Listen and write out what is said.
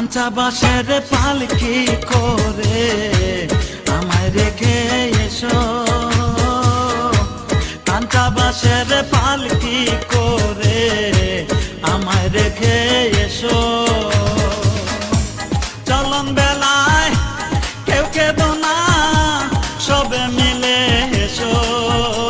কাঁচা বাসের পালকি করে আমায় রেখে এসো। কাঁচা বাসের পালকি করে আমায় রেখে এসো। চলন বেলায় কেউ কেউ